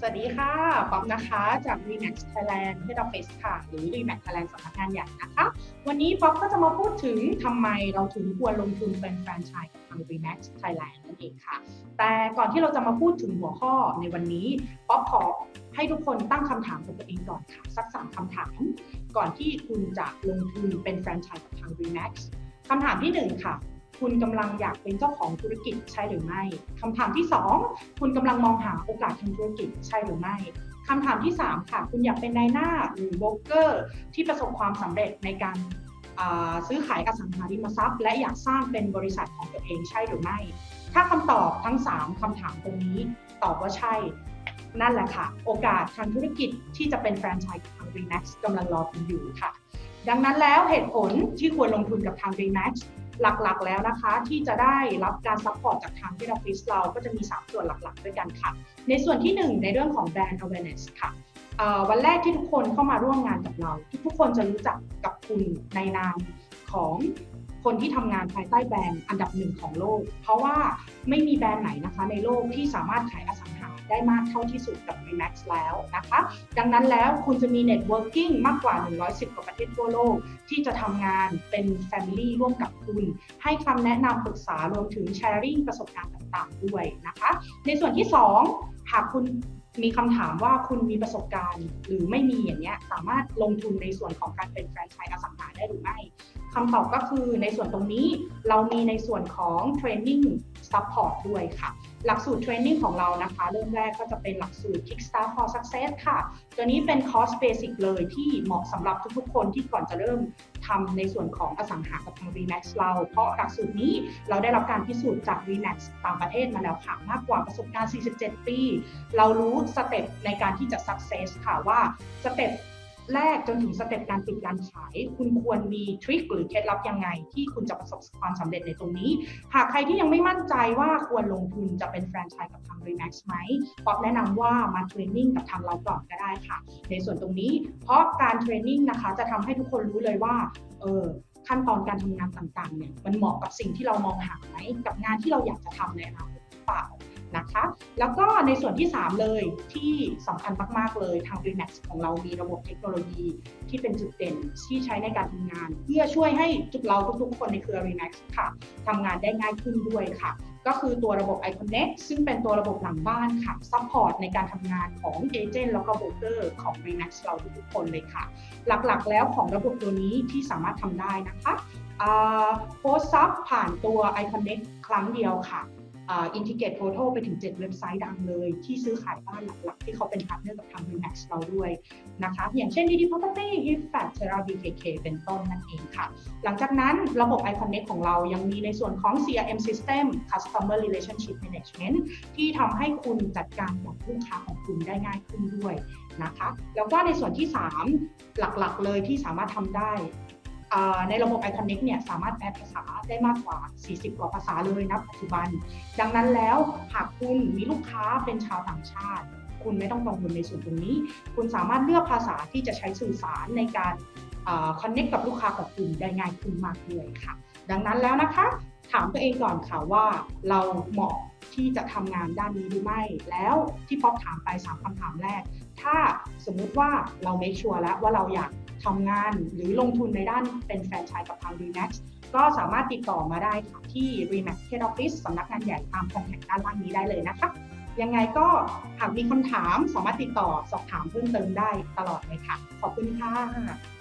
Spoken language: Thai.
สวัสดีค่ะ ป๊อปนะคะ จาก Remax Thailand Head Office ค่ะ หรือ Remax Thailand สำนักงานใหญ่นะคะ วันนี้ป๊อปก็จะมาพูดถึงทำไมเราถึงควรลงทุนเป็นแฟรนไชส์กับทาง Remax Thailand นั่นเองค่ะ แต่ก่อนที่เราจะมาพูดถึงหัวข้อในวันนี้ป๊อปขอให้ทุกคนตั้งคำถามกับตัวเองก่อนค่ะ สักสามคำถาม ก่อนที่คุณจะลงทุนเป็นแฟรนไชส์กับทาง Remax คำถามที่หนึ่งค่ะ คุณกำลังอยากเป็นเจ้าของธุรกิจใช่หรือไม่คำถามที่ 2 คุณกำลังมองหาโอกาสทางธุรกิจใช่หรือไม่คำถามที่ 3 ค่ะ คุณอยากเป็นนายหน้าหรือโบรกเกอร์ ที่ประสบความสำเร็จในการซื้อขายอสังหาริมทรัพย์ และอยากสร้างเป็นบริษัทของตัวเองใช่หรือไม่ ถ้าคำตอบทั้ง 3คำถามตรงนี้ตอบว่าใช่ นั่นแหละค่ะ โอกาสทางธุรกิจที่จะเป็นแฟรนไชส์ทาง Remax กำลังรอคุณอยู่ค่ะ ดังนั้นแล้วเหตุผลที่ควรลงทุนกับทาง Remax หลักๆแล้วนะคะ ที่จะได้รับการซัพพอร์ตจากทางที่ออฟฟิศเราก็จะมี 3 ส่วนหลักๆ ด้วยกันค่ะ ในส่วนที่ 1 ในเรื่องของแบรนด์ awareness ค่ะวันแรกที่ทุกคนเข้ามาร่วมงานกับเรา ทุกคนจะรู้จักกับคุณในนามของคนที่ทำงานภายใต้แบรนด์อันดับหนึ่งของโลก เพราะว่าไม่มีแบรนด์ไหนนะคะในโลกที่สามารถขายอสัง ได้มากเท่าที่สุดกับ Remax แล้วนะคะ ดังนั้นแล้วคุณจะมี networking มากกว่า 110 กว่าประเทศทั่วโลก ที่จะทำงานเป็น Family ร่วมกับคุณ ให้คำแนะนำปรึกษารวมถึง sharing ประสบการณ์ต่างๆ ด้วยนะคะ ในส่วนที่ 2 หากคุณมีคำถามว่าคุณมีประสบการณ์หรือไม่มีอย่างเงี้ยสามารถลงทุนในส่วนของการเป็นแฟรนไชส์อสังหาได้หรือไม่ คำตอบก็คือในส่วนตรงนี้เรามีในส่วนของ training support ด้วยค่ะ หลักสูตรเทรนนิ่งของเรานะคะ เริ่มแรกก็จะเป็นหลักสูตร Kickstart for Success ค่ะ ตัวนี้เป็นคอร์สเบสิกเลยที่เหมาะสำหรับทุกๆคนที่ก่อนจะเริ่มทำในส่วนของอสังหากับทาง Remax เรา เพราะหลักสูตรนี้เราได้รับการพิสูจน์จาก Remax ต่างประเทศมาแล้วค่ะ มากกว่าประสบการณ์ 47 ปี เรารู้สเต็ปในการที่จะ success ค่ะว่าสเต็ป แรกจนถึงสเต็ปการปิดการขาย คุณควรมีทริคหรือเคล็ดลับยังไง ที่คุณจะประสบความสำเร็จในตรงนี้ หากใครที่ยังไม่มั่นใจว่าควรลงทุนจะเป็นแฟรนไชส์กับทาง Remax ไหมป๊อบแนะนำว่ามาเทรนนิ่งกับทางเราก่อนก็ได้ค่ะ ในส่วนตรงนี้ เพราะการเทรนนิ่งนะคะจะทำให้ทุกคนรู้เลยว่าเออขั้นตอนการทำงานต่างๆเนี่ยมันเหมาะกับสิ่งที่เรามองหาไหมกับงานที่เราอยากจะทำในอนาคต แล้วก็ในส่วนที่ 3 เลยที่สำคัญมาก ๆ เลยทาง Remax ของเรามีระบบเทคโนโลยีที่เป็นจุดเด่นที่ใช้ในการทำงาน เพื่อช่วยให้จุดเราทุกๆคนในเครือ Remax ค่ะทำงานได้ง่ายขึ้นด้วยค่ะ ก็คือตัวระบบ iConnect ซึ่งเป็นตัวระบบหลังบ้านค่ะซัพพอร์ตในการทำงานของเอเจนต์แล้วก็โบรกเกอร์ของ Remax เราทุกๆคนเลยค่ะ หลักๆ แล้วของระบบตัวนี้ที่สามารถทำได้นะคะโพสซับผ่านตัว iConnect ครั้งเดียวค่ะ อินทิเกตโ o โ o ไปถึง 7 เว็บไซต์ดังเลย ที่ซื้อขายบ้านหลักๆ ที่เขาเป็นพาร์ทเนอร์กับทาง Remax เราด้วยนะคะอย่างเช่น DD Property, h i f a t Terra BKK เป็นต้นนั่นเองค่ะ หลังจากนั้นระบบ iConnect ของเรายังมีในส่วนของ CRM System Customer Relationship Management ที่ทำให้คุณจัดการกับลูกค้าของคุณได้ง่ายขึ้นด้วยนะคะ แล้วก็ในส่วนที่ 3 หลักๆ เลยที่สามารถทำได้ ในระบบ iConnect เนี่ยสามารถแปลภาษาได้มากกว่า 40 กว่าภาษาเลยนะปัจจุบัน ดังนั้นแล้วหากคุณมีลูกค้าเป็นชาวต่างชาติ คุณไม่ต้องกังวลในส่วนตรงนี้ คุณสามารถเลือกภาษาที่จะใช้สื่อสารในการคอนเน็กกับลูกค้าของคุณได้ง่ายขึ้นมากเลยค่ะ ดังนั้นแล้วนะคะ ถามตัวเองก่อนค่ะว่าเราเหมาะที่จะทำงานด้านนี้หรือไม่ แล้วที่ป๊อปถามไป 3คำถามแรก ถ้าสมมุติว่าเราไม่ชัวร์แล้วว่าเราอยาก ทำงานหรือลงทุนในด้านเป็นแฟรนไชส์กับทาง Remax ก็สามารถติดต่อมาได้ค่ะที่ Remax Head Office สำนักงานใหญ่ตามคอนแทคด้านล่างนี้ได้เลยนะคะ ยังไงก็หากมีคำถามสามารถติดต่อสอบถามเพิ่มเติมได้ตลอดเลยค่ะ ขอบคุณค่ะ